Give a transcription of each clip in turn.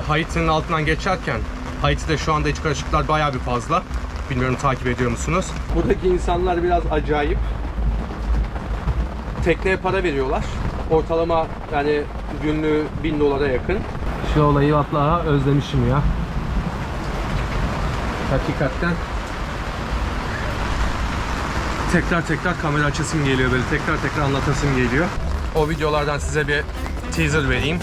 Haiti'nin altından geçerken Haiti'de şu anda iç karışıklar bayağı bir fazla. Bilmiyorum takip ediyor musunuz? Buradaki insanlar biraz acayip. Tekneye para veriyorlar. Ortalama yani günlüğü 1000 dolara yakın. Şu olayı vallahi özlemişim ya. Hakikaten tekrar tekrar kamera açasım geliyor böyle tekrar tekrar anlatasım geliyor. O videolardan size bir teaser vereyim.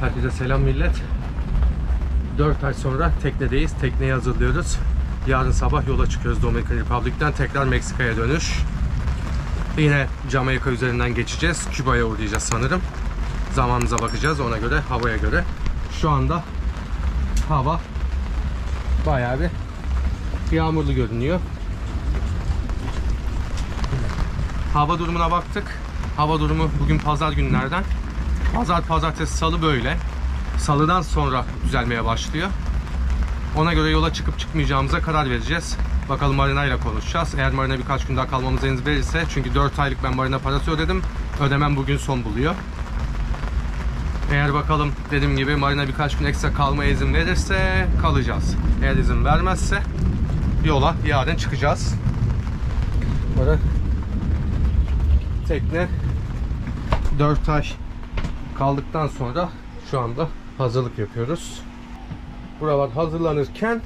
Herkese selam millet. 4 ay sonra teknedeyiz. Tekneyi hazırlıyoruz. Yarın sabah yola çıkıyoruz Dominican Republic'ten. Tekrar Meksika'ya dönüş. Yine Jamaika üzerinden geçeceğiz. Küba'ya uğrayacağız sanırım. Zamanımıza bakacağız ona göre, havaya göre. Şu anda hava bayağı bir yağmurlu görünüyor. Hava durumuna baktık. Hava durumu bugün pazar günlerden. Pazar, pazartesi, salı böyle. Salıdan sonra düzelmeye başlıyor. Ona göre yola çıkıp çıkmayacağımıza karar vereceğiz. Bakalım Marina ile konuşacağız. Eğer Marina birkaç gün daha kalmamıza izin verirse çünkü 4 aylık ben Marina parası ödedim. Ödemem bugün son buluyor. Eğer bakalım dediğim gibi Marina birkaç gün ekstra kalmaya izin verirse kalacağız. Eğer izin vermezse yola yarın çıkacağız. Burada tekne 4 ay kaldıktan sonra şu anda hazırlık yapıyoruz. Buralar hazırlanırken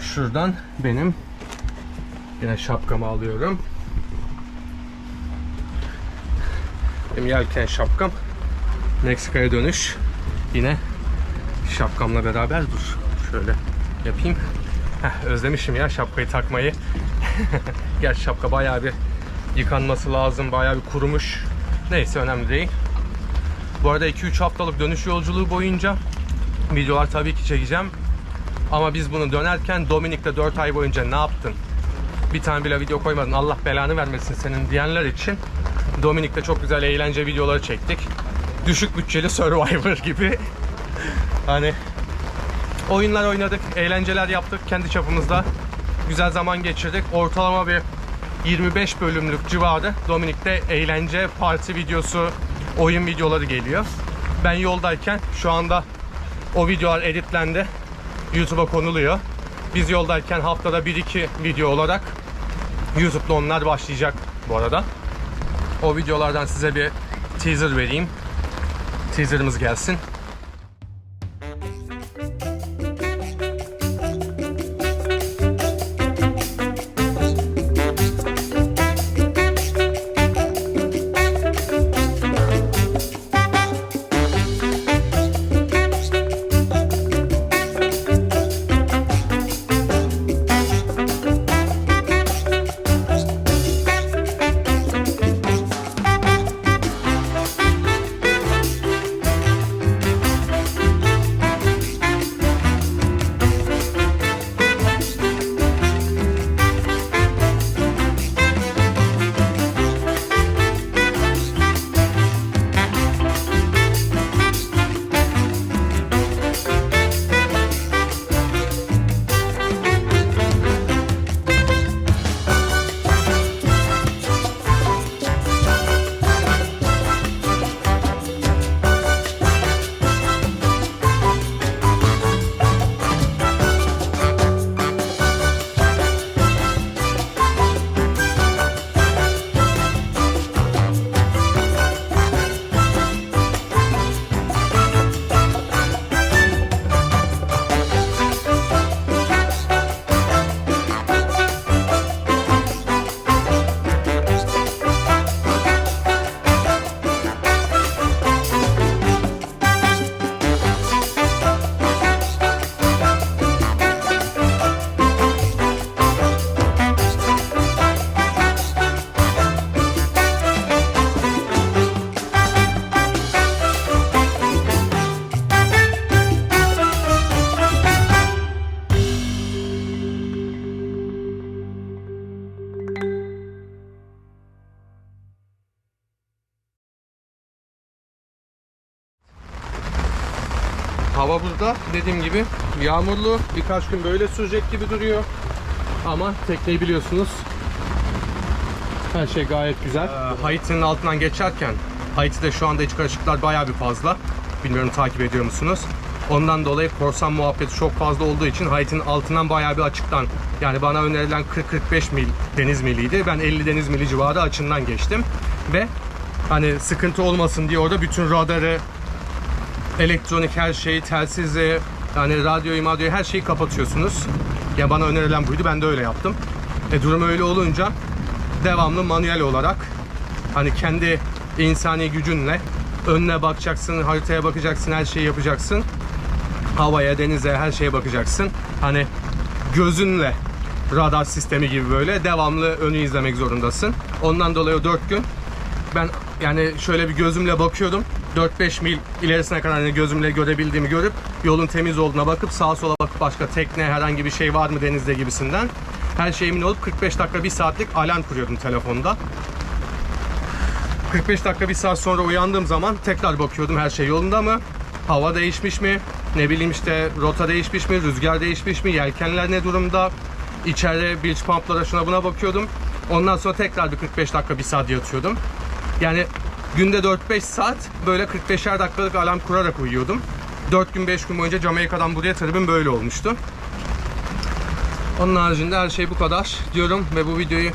şuradan benim yine şapkamı alıyorum. Benim yelken şapkam. Meksika'ya dönüş. Yine şapkamla beraber dur. Şöyle yapayım. Heh, özlemişim ya şapkayı takmayı. Gerçi şapka bayağı bir yıkanması lazım. Bayağı bir kurumuş. Neyse önemli değil. Bu arada 2-3 haftalık dönüş yolculuğu boyunca videolar tabii ki çekeceğim. Ama biz bunu dönerken Dominik'te 4 ay boyunca ne yaptın? Bir tane bile video koymadın. Allah belanı vermesin senin diyenler için Dominik'te çok güzel eğlence videoları çektik. Düşük bütçeli Survivor gibi. hani oyunlar oynadık, eğlenceler yaptık kendi çapımızda. Güzel zaman geçirdik. Ortalama bir 25 bölümlük civarı Dominik'te eğlence, parti videosu, oyun videoları geliyor. Ben yoldayken şu anda o videolar editlendi. YouTube'a konuluyor. Biz yoldayken haftada 1-2 video olarak YouTube'da onlar başlayacak bu arada. O videolardan size bir teaser vereyim. Teaserımız gelsin. Hava burada dediğim gibi yağmurlu. Birkaç gün böyle sürecek gibi duruyor. Ama tekneyi biliyorsunuz. Her şey gayet güzel. Ee, Haiti'nin altından geçerken Haiti'de şu anda iç karışıklar bayağı bir fazla. Bilmiyorum takip ediyor musunuz? Ondan dolayı korsan muhabbeti çok fazla olduğu için Haiti'nin altından bayağı bir açıktan yani bana önerilen 40-45 mil deniz miliydi. Ben 50 deniz mili civarı açından geçtim ve hani sıkıntı olmasın diye orada bütün radarı, elektronik her şeyi, telsizi, yani radyoyu, madyoyu her şeyi kapatıyorsunuz. Ya bana önerilen buydu. Ben de öyle yaptım. E durum öyle olunca devamlı manuel olarak hani kendi insani gücünle önüne bakacaksın, haritaya bakacaksın, her şeyi yapacaksın. Havaya, denize, her şeye bakacaksın. Hani gözünle radar sistemi gibi böyle devamlı önü izlemek zorundasın. Ondan dolayı o 4 gün ben yani şöyle bir gözümle bakıyordum. 4-5 mil ilerisine kadar hani gözümle görebildiğimi görüp yolun temiz olduğuna bakıp sağa sola bakıp başka tekne herhangi bir şey var mı denizde gibisinden her şey emin olup 45 dakika 1 saatlik alarm kuruyordum telefonda. 45 dakika 1 saat sonra uyandığım zaman tekrar bakıyordum her şey yolunda mı? Hava değişmiş mi? Ne bileyim işte rota değişmiş mi? Rüzgar değişmiş mi? Yelkenler ne durumda? İçeride beach pumplara şuna buna bakıyordum. Ondan sonra tekrar bir 45 dakika 1 saat yatıyordum. Yani günde 4-5 saat böyle 45'er dakikalık alarm kurarak uyuyordum. 4 gün 5 gün boyunca Jamaika'dan buraya tribim böyle olmuştu. Onun haricinde her şey bu kadar diyorum ve bu videoyu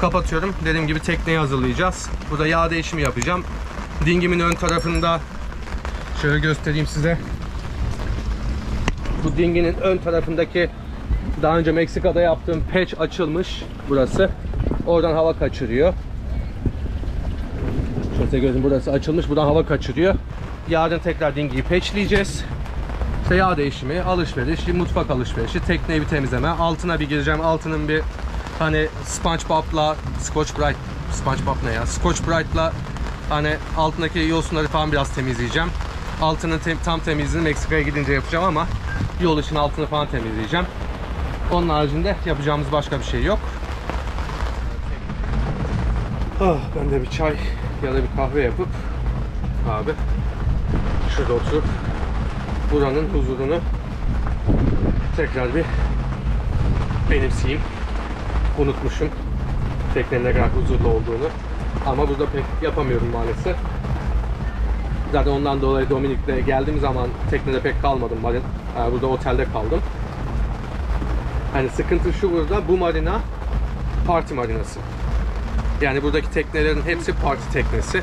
kapatıyorum. Dediğim gibi tekneyi hazırlayacağız. Burada yağ değişimi yapacağım. Dingimin ön tarafında şöyle göstereyim size. Bu dinginin ön tarafındaki daha önce Meksika'da yaptığım patch açılmış burası. Oradan hava kaçırıyor. Şöyle gözüm burası açılmış. Buradan hava kaçırıyor. Yarın tekrar dingiyi patchleyeceğiz. İşte yağ değişimi, alışveriş, mutfak alışverişi, tekneyi bir temizleme. Altına bir gireceğim. Altının bir hani SpongeBob'la Scotch Brite SpongeBob ne ya? Scotch Brite'la hani altındaki yosunları falan biraz temizleyeceğim. Altının tem- tam temizliğini Meksika'ya gidince yapacağım ama yol için altını falan temizleyeceğim. Onun haricinde yapacağımız başka bir şey yok. Ah, ben de bir çay ya da bir kahve yapıp abi şurada oturup buranın huzurunu tekrar bir benimseyeyim. Unutmuşum teknenin ne kadar huzurlu olduğunu. Ama burada pek yapamıyorum maalesef. Zaten ondan dolayı Dominik'te geldiğim zaman teknede pek kalmadım. Marin, e, burada otelde kaldım. Hani sıkıntı şu burada bu marina parti marinası. Yani buradaki teknelerin hepsi parti teknesi.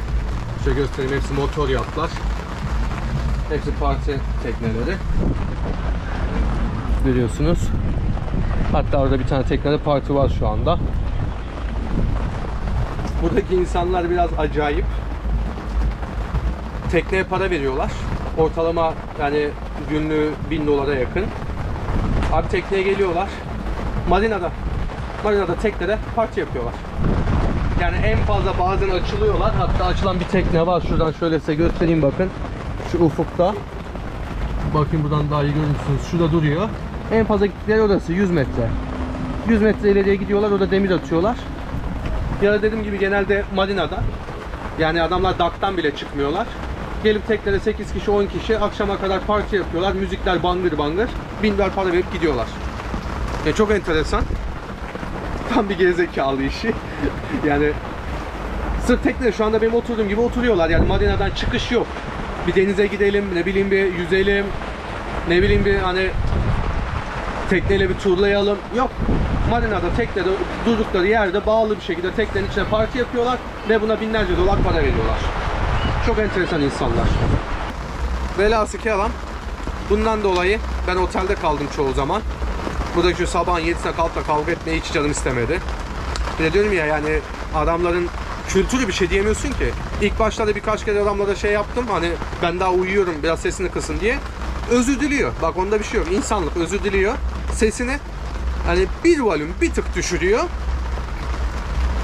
Şöyle göstereyim hepsi motor yatlar. Hepsi parti tekneleri. Görüyorsunuz. Hatta orada bir tane teknede parti var şu anda. Buradaki insanlar biraz acayip. Tekneye para veriyorlar. Ortalama yani günlüğü 1000 dolara yakın. Abi tekneye geliyorlar. Marinada, marinada teknede parti yapıyorlar. Yani en fazla bazen açılıyorlar. Hatta açılan bir tekne var. Şuradan şöyle size göstereyim bakın. Şu ufukta. Bakın buradan daha iyi görürsünüz. Şurada duruyor. En fazla gittikleri orası 100 metre. 100 metre ileriye gidiyorlar. Orada demir atıyorlar. Ya dediğim gibi genelde marinada. Yani adamlar daktan bile çıkmıyorlar. Gelip teknede 8 kişi 10 kişi akşama kadar parti yapıyorlar. Müzikler bangır bangır. Bin para verip gidiyorlar. Ya çok enteresan. Tam bir gerizekalı işi. yani sırf teknede şu anda benim oturduğum gibi oturuyorlar. Yani marinadan çıkış yok. Bir denize gidelim, ne bileyim bir yüzelim, ne bileyim bir hani tekneyle bir turlayalım. Yok. Marinada teknede durdukları yerde bağlı bir şekilde teknenin içine parti yapıyorlar ve buna binlerce dolar para veriyorlar. Çok enteresan insanlar. Velhası kelam bundan dolayı ben otelde kaldım çoğu zaman. Buradaki şu sabahın 7'sine kalkıp da kavga etmeye hiç canım istemedi. Bir de diyorum ya yani adamların kültürü bir şey diyemiyorsun ki. İlk başlarda birkaç kere adamlara şey yaptım hani ben daha uyuyorum biraz sesini kısın diye. Özür diliyor. Bak onda bir şey yok. İnsanlık özür diliyor. Sesini hani bir volüm bir tık düşürüyor.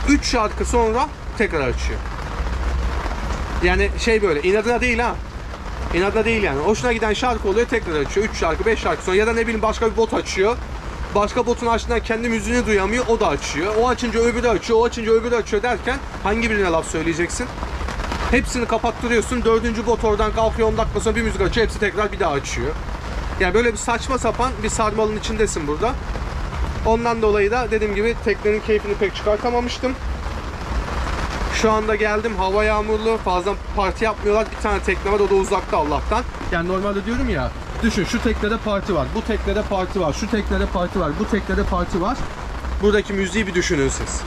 3 şarkı sonra tekrar açıyor. Yani şey böyle inadına değil ha. İnadına değil yani. Hoşuna giden şarkı oluyor tekrar açıyor. 3 şarkı 5 şarkı sonra ya da ne bileyim başka bir bot açıyor. Başka botun açtığında kendi müziğini duyamıyor o da açıyor. O açınca öbürü açıyor. O açınca öbürü açıyor derken hangi birine laf söyleyeceksin? Hepsini kapattırıyorsun. Dördüncü bot oradan kalkıyor 10 dakika sonra bir müzik açıyor. Hepsi tekrar bir daha açıyor. Yani böyle bir saçma sapan bir sarmalın içindesin burada. Ondan dolayı da dediğim gibi teknenin keyfini pek çıkartamamıştım. Şu anda geldim. Hava yağmurlu. Fazla parti yapmıyorlar. Bir tane tekne var. O da uzakta Allah'tan. Yani normalde diyorum ya. Düşün şu teknede parti var. Bu teknede parti var. Şu teknede parti var. Bu teknede parti var. Buradaki müziği bir düşünün siz.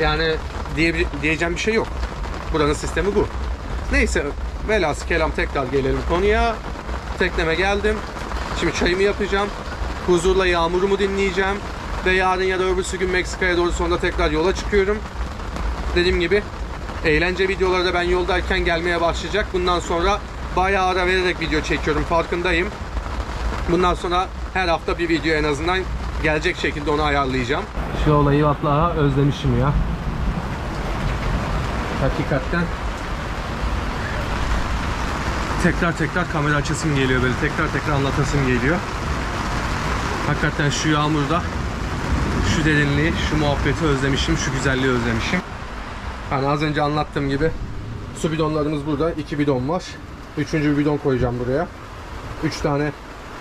Yani diye, diyeceğim bir şey yok. Buranın sistemi bu. Neyse velhasıl kelam tekrar gelelim konuya. Tekneme geldim. Şimdi çayımı yapacağım. Huzurla yağmurumu dinleyeceğim. Ve yarın ya da öbürsü gün Meksika'ya doğru sonra tekrar yola çıkıyorum. Dediğim gibi eğlence videoları da ben yoldayken gelmeye başlayacak. Bundan sonra bayağı ara vererek video çekiyorum farkındayım. Bundan sonra her hafta bir video en azından gelecek şekilde onu ayarlayacağım. Şu olayı vallahi özlemişim ya. Hakikaten tekrar tekrar kamera açasım geliyor böyle tekrar tekrar anlatasım geliyor. Hakikaten şu yağmurda şu derinliği, şu muhabbeti özlemişim, şu güzelliği özlemişim. Hani az önce anlattığım gibi su bidonlarımız burada. iki bidon var. Üçüncü bidon koyacağım buraya. Üç tane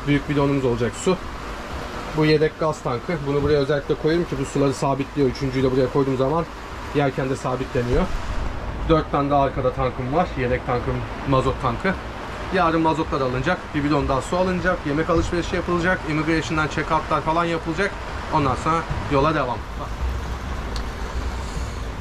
büyük bidonumuz olacak su. Bu yedek gaz tankı. Bunu buraya özellikle koyuyorum ki bu suları sabitliyor. Üçüncüyü de buraya koyduğum zaman yerken de sabitleniyor. Dört tane daha arkada tankım var. Yedek tankım mazot tankı. Yarın mazotlar alınacak. Bir bidon daha su alınacak. Yemek alışverişi yapılacak. Immigration'dan check-out'lar falan yapılacak. Ondan sonra yola devam.